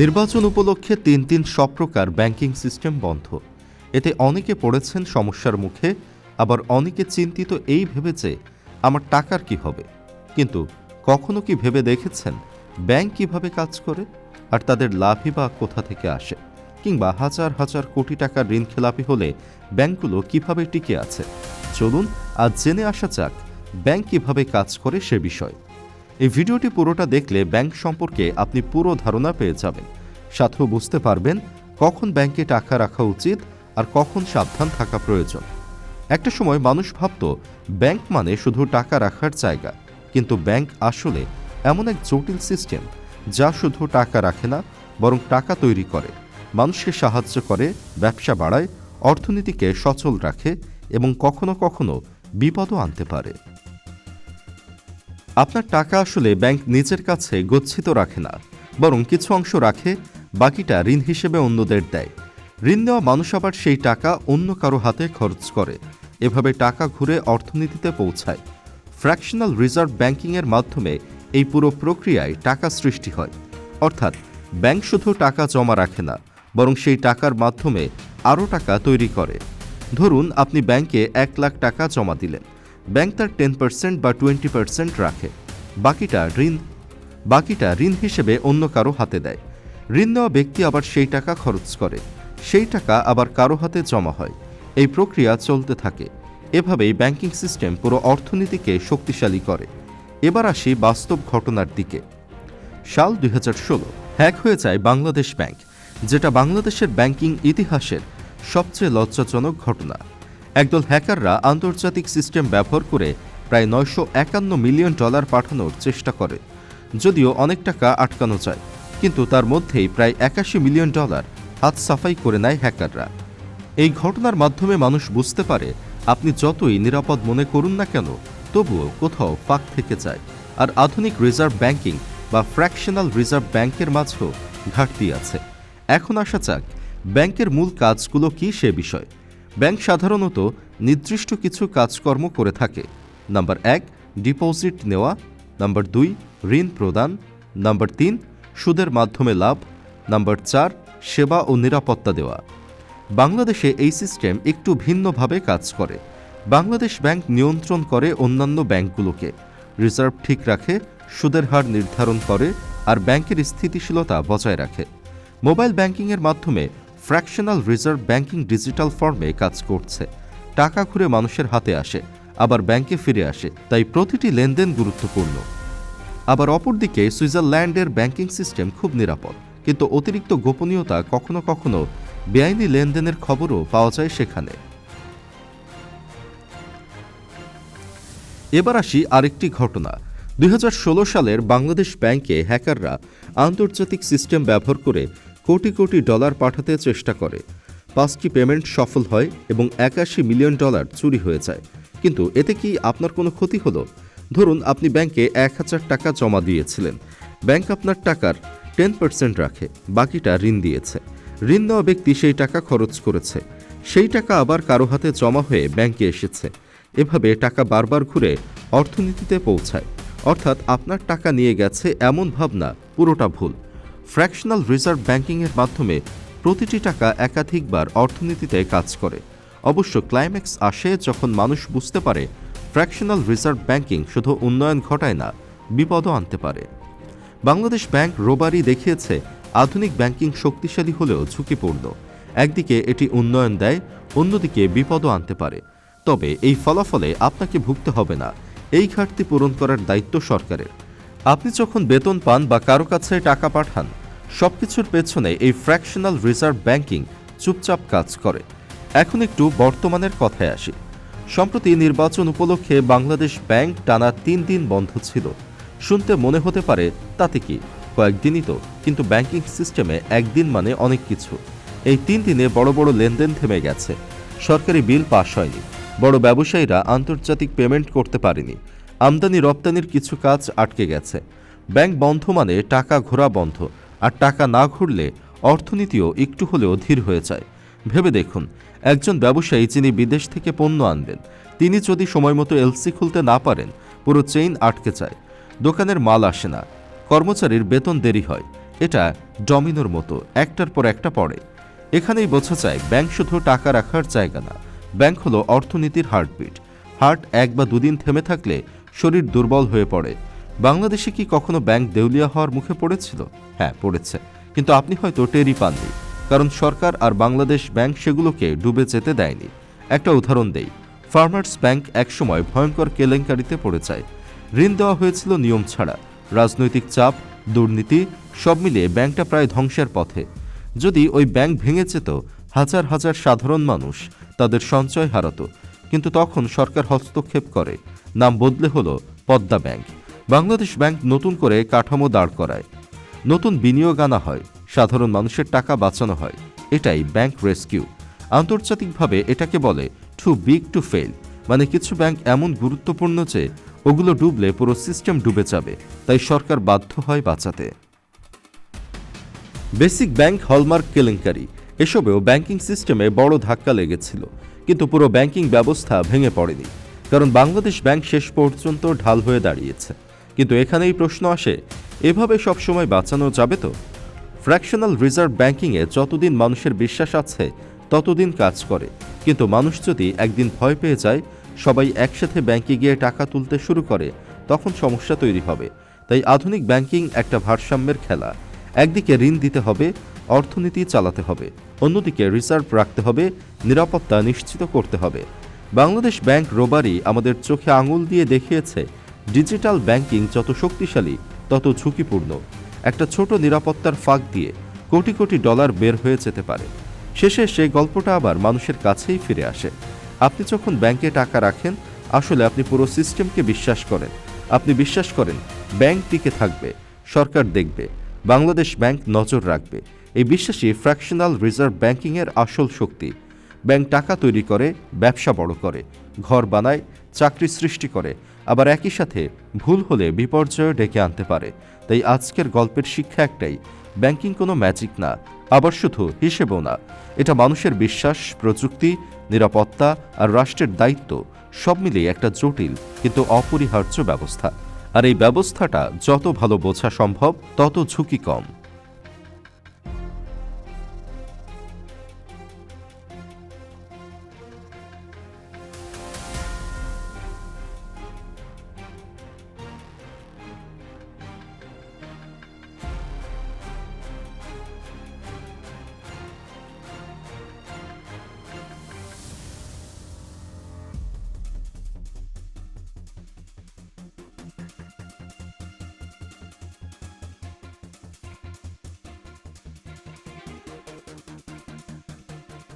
নির্বাচন উপলক্ষে তিন তিন সব প্রকার ব্যাংকিং সিস্টেম বন্ধ। এতে অনেকে পড়েছেন সমস্যার মুখে, আবার অনেকে চিন্তিত এই ভেবে যে আমার টাকার কি হবে? কিন্তু কখনো কি ভেবে দেখেছেন ব্যাংক কীভাবে কাজ করে? আর তাদের লাভই বা কোথা থেকে আসে? কিংবা হাজার হাজার কোটি টাকার ঋণ খেলাপি হলে ব্যাংকগুলো কীভাবে টিকে আছে? চলুন আজ জেনে আসা যাক ব্যাংক কীভাবে কাজ করে সে বিষয়। এই ভিডিওটি পুরোটা দেখলে ব্যাংক সম্পর্কে আপনি পুরো ধারণা পেয়ে যাবেন। সাথেও বুঝতে পারবেন কখন ব্যাংকে টাকা রাখা উচিত আর কখন সাবধান থাকা প্রয়োজন। একটা সময় মানুষ ভাবত, ব্যাংক মানে শুধু টাকা রাখার জায়গা, কিন্তু ব্যাংক আসলে এমন এক জটিল সিস্টেম যা শুধু টাকা রাখে না, বরং টাকা তৈরি করে। মানুষকে সাহায্য করে, ব্যবসা বাড়ায়, অর্থনীতিকে সচল রাখে এবং কখনো কখনো বিপদও আনতে পারে। আপনার টাকা আসলে ব্যাংক নিজের কাছে গচ্ছিত রাখে না, বরং কিছু অংশ রাখে, বাকিটা ঋণ হিসেবে অন্যদের দেয়। ঋণ নেওয়া মানুষ আবার সেই টাকা অন্য কারও হাতে খরচ করে। এভাবে টাকা ঘুরে অর্থনীতিতে পৌঁছায়। ফ্র্যাকশনাল রিজার্ভ ব্যাংকিংয়ের মাধ্যমে এই পুরো প্রক্রিয়ায় টাকা সৃষ্টি হয়। অর্থাৎ, ব্যাংক শুধু টাকা জমা রাখে না, বরং সেই টাকার মাধ্যমে আরও টাকা তৈরি করে। ধরুন, আপনি ব্যাংকে এক লাখ টাকা জমা দিলেন। ব্যাংক তার টেন পার্সেন্ট বা টোয়েন্টি পার্সেন্ট রাখে। বাকিটা ঋণ বাকিটা ঋণ হিসেবে অন্য কারও হাতে দেয়। ঋণ নেওয়া ব্যক্তি আবার সেই টাকা খরচ করে, সেই টাকা আবার কারও হাতে জমা হয়। এই প্রক্রিয়া চলতে থাকে। এভাবেই ব্যাংকিং সিস্টেম পুরো অর্থনীতিকে শক্তিশালী করে। এবার আসি বাস্তব ঘটনার দিকে। সাল দুই হাজার ষোলো হ্যাক হয়ে যায় বাংলাদেশ ব্যাংক, যেটা বাংলাদেশের ব্যাংকিং ইতিহাসের সবচেয়ে লজ্জাজনক ঘটনা। একদল হ্যাকাররা আন্তর্জাতিক সিস্টেম ব্যবহার করে প্রায় নয়শো একান্ন মিলিয়ন ডলার পাঠানোর চেষ্টা করে, যদিও অনেক টাকা আটকানো যায়, কিন্তু তার মধ্যেই প্রায় একাশি মিলিয়ন ডলার হাত সাফাই করে নেয় হ্যাকাররা। এই ঘটনার মাধ্যমে মানুষ বুঝতে পারে আপনি যতই নিরাপদ মনে করুন না কেন, তবুও কোথাও ফাঁক থেকে যায়, আর আধুনিক রিজার্ভ ব্যাংকিং বা ফ্র্যাকশনাল রিজার্ভ ব্যাংকের মাঝেও ঘাটতি আছে। এখন আসা যাক, ব্যাংকের মূল কাজগুলো কি সে বিষয়। ব্যাংক সাধারণত নির্দিষ্ট কিছু কাজকর্ম করে থাকে। নাম্বার এক, ডিপোজিট নেওয়া। নাম্বার দুই, ঋণ প্রদান। নাম্বার তিন, সুদের মাধ্যমে লাভ। নাম্বার চার, সেবা ও নিরাপত্তা দেওয়া। বাংলাদেশে এই সিস্টেম একটু ভিন্নভাবে কাজ করে। বাংলাদেশ ব্যাংক নিয়ন্ত্রণ করে অন্যান্য ব্যাংকগুলোকে। রিজার্ভ ঠিক রাখে, সুদের হার নির্ধারণ করে, আর ব্যাংকের স্থিতিশীলতা বজায় রাখে। মোবাইল ব্যাংকিংয়ের মাধ্যমে ফ্র্যাকশনাল রিজার্ভ ব্যাংকিং ডিজিটাল ফর্মে কাজ করছে। টাকা ঘুরে মানুষের হাতে আসে, আবার ব্যাংকে ফিরে আসে, তাই প্রতিটি লেনদেন গুরুত্বপূর্ণ। আবার অপরদিকে সুইজারল্যান্ডের ব্যাংকিং সিস্টেম খুব নিরাপদ, কিন্তু অতিরিক্ত গোপনীয়তা কখনো কখনো বেআইনি লেনদেনের খবরও পাওয়া যায় সেখানে। এবার আসি আরেকটি ঘটনা। দুই হাজার ষোলো সালের বাংলাদেশ ব্যাংকে হ্যাকাররা আন্তর্জাতিক সিস্টেম ব্যবহার করে কোটি কোটি ডলার পাঠাতে চেষ্টা করে। পাঁচটি পেমেন্ট সফল হয় এবং একাশি মিলিয়ন ডলার চুরি হয়ে যায়। কিন্তু এতে কি আপনার কোনো ক্ষতি হলো? ধরুন, আপনি ব্যাংকে এক হাজার টাকা জমা দিয়েছিলেন। ব্যাংক আপনার টাকার টেন পার্সেন্ট রাখে, বাকিটা ঋণ দিয়েছে। ঋণ নেওয়া ব্যক্তি সেই টাকা খরচ করেছে। সেই টাকা আবার কারও হাতে জমা হয়ে ব্যাংকে এসেছে। এভাবে টাকা বারবার ঘুরে অর্থনীতিতে পৌঁছায়। অর্থাৎ আপনার টাকা নিয়ে গেছে এমন ভাবনা, পুরোটা ভুল। ফ্র্যাকশনাল রিজার্ভ ব্যাংকিংয়ের মাধ্যমে প্রতিটি টাকা একাধিকবার অর্থনীতিতে কাজ করে। অবশ্য ক্লাইম্যাক্স আসে যখন মানুষ বুঝতে পারে ফ্র্যাকশনাল রিজার্ভ ব্যাংকিং শুধু উন্নয়ন ঘটায় না, বিপদও আনতে পারে। বাংলাদেশ ব্যাংক রোবারি দেখিয়েছে, আধুনিক ব্যাংকিং শক্তিশালী হলেও ঝুঁকিপূর্ণ। একদিকে এটি উন্নয়ন দেয়, অন্যদিকে বিপদও আনতে পারে। তবে এই ফলাফলে আপনাকে ভুগতে হবে না, এই ঘাটতি পূরণ করার দায়িত্ব সরকারের। আপনি যখন বেতন পান বা কারও কাছে টাকা পাঠান সব কিছুর পেছনে এই ফ্র্যাকশনাল রিজার্ভ ব্যাংকিং চুপচাপ কাজ করে। এখন একটু বর্তমানের কথায় আসি। সম্প্রতি নির্বাচন উপলক্ষে বাংলাদেশ ব্যাংক টানা তিন দিন বন্ধ ছিল। শুনতে মনে হতে পারে, তাতে কি? কয়েকদিনই তো, কিন্তু ব্যাংকিং সিস্টেমে একদিন মানে অনেক কিছু। এই তিন দিনে বড় বড় লেনদেন থেমে গেছে। সরকারি বিল পাশ হয়নি। বড় ব্যবসায়ীরা আন্তর্জাতিক পেমেন্ট করতে পারেনি। আমদানি রপ্তানির কিছু কাজ আটকে গেছে। ব্যাংক বন্ধ মানে টাকা ঘোরা বন্ধ, আর টাকা না ঘুরলে অর্থনীতিও একটু হলেও ধীর হয়ে যায়। ভেবে দেখুন, একজন ব্যবসায়ী যিনি বিদেশ থেকে পণ্য আনবেন, তিনি যদি সময়মতো এলসি খুলতে না পারেন, পুরো চেইন আটকে যায়। দোকানের মাল আসে না, কর্মচারীর বেতন দেরি হয়, এটা ডমিনোর মতো, একটার পর একটা পড়ে। এখানেই বোঝা যায়, ব্যাংক শুধু টাকা রাখার জায়গা না, ব্যাংক হলো অর্থনীতির হার্টবিট। হার্ট এক বা দুদিন থেমে থাকলে শরীর দুর্বল হয়ে পড়ে। বাংলাদেশে কি কখনো ব্যাংক দেউলিয়া হওয়ার মুখে পড়েছিল? হ্যাঁ পড়েছে। কিন্তু আপনি হয়তো টেরই পাননি, কারণ সরকার আর বাংলাদেশ ব্যাংক সেগুলোকে ডুবে যেতে দেয়নি। একটা উদাহরণ দেই, ফার্মার্স ব্যাংক একসময় ভয়ঙ্কর কেলেঙ্কারিতে পড়ে যায়। ঋণ দেওয়া হয়েছিল নিয়ম ছাড়া, রাজনৈতিক চাপ, দুর্নীতি, সব মিলিয়ে ব্যাংকটা প্রায় ধ্বংসের পথে। যদি ওই ব্যাংক ভেঙে যেত, হাজার হাজার সাধারণ মানুষ তাদের সঞ্চয় হারাতো। কিন্তু তখন সরকার হস্তক্ষেপ করে নাম বদলে হলো পদ্মা ব্যাংক। বাংলাদেশ ব্যাংক নতুন করে কাঠামো দাঁড় করায়। নতুন বিনিয়োগ আনা হয়, সাধারণ মানুষের টাকা বাঁচানো হয়। এটাই ব্যাংক রেস্কিউ। আন্তর্জাতিকভাবে এটাকে বলে টু বিগ টু ফেল মানে কিছু ব্যাংক এমন গুরুত্বপূর্ণ যে ওগুলো ডুবলে পুরো সিস্টেম ডুবে যাবে, তাই সরকার বাধ্য হয় বাঁচাতে। বেসিক ব্যাংক হলমার্ক কেলেঙ্কারি। এসবেও ব্যাংকিং সিস্টেমে বড় ধাক্কা লেগেছিল, কিন্তু পুরো ব্যাংকিং ব্যবস্থা ভেঙে পড়েনি। কারণ বাংলাদেশ ব্যাংক শেষ পর্যন্ত ঢাল হয়ে দাঁড়িয়েছে। কিন্তু এখানেই প্রশ্ন আসে, এভাবে সবসময় বাঁচানো যাবে তো? ফ্র্যাকশনাল রিজার্ভ ব্যাংকিংয়ে যতদিন মানুষের বিশ্বাস আছে, ততদিন কাজ করে। কিন্তু মানুষ যদি একদিন ভয় পেয়ে যায়, সবাই একসাথে ব্যাংকে গিয়ে টাকা তুলতে শুরু করে, তখন সমস্যা তৈরি হবে। তাই আধুনিক ব্যাংকিং একটা ভারসাম্যের খেলা। একদিকে ঋণ দিতে হবে, অর্থনীতি চালাতে হবে। অন্যদিকে রিজার্ভ রাখতে হবে, নিরাপত্তা নিশ্চিত করতে হবে। বাংলাদেশ ব্যাংক রোবারি আমাদের চোখে আঙুল দিয়ে দেখিয়েছে, ডিজিটাল ব্যাংকিং যত শক্তিশালী, তত ঝুঁকিপূর্ণ। একটা ছোট নিরাপত্তার ফাঁক দিয়ে কোটি কোটি ডলার বের হয়ে যেতে পারে। শেষে সেই গল্পটা আবার মানুষের কাছেই ফিরে আসে। আপনি যখন ব্যাংকে টাকা রাখেন, আসলে আপনি পুরো সিস্টেমকে বিশ্বাস করেন। আপনি বিশ্বাস করেন, ব্যাংক টিকে থাকবে, সরকার দেখবে, বাংলাদেশ ব্যাংক নজর রাখবে। এই বিশ্বাসই ফ্র্যাকশনাল রিজার্ভ ব্যাংকিংয়ের আসল শক্তি। ব্যাংক টাকা তৈরি করে, ব্যবসা বড় করে, ঘর বানায়, চাকরি সৃষ্টি করে, আবার একই সাথে ভুল হলে বিপর্যয় ডেকে আনতে পারে। তাই আজকের গল্পের শিক্ষা একটাই, ব্যাংকিং কোনো ম্যাজিক না, আবার শুধু হিসেবেও না। এটা মানুষের বিশ্বাস, প্রযুক্তি, নিরাপত্তা আর রাষ্ট্রের দায়িত্ব, সব মিলিয়ে একটা জটিল কিন্তু অপরিহার্য ব্যবস্থা। আর এই ব্যবস্থাটা যত ভালো বোঝা সম্ভব, তত ঝুঁকি কম।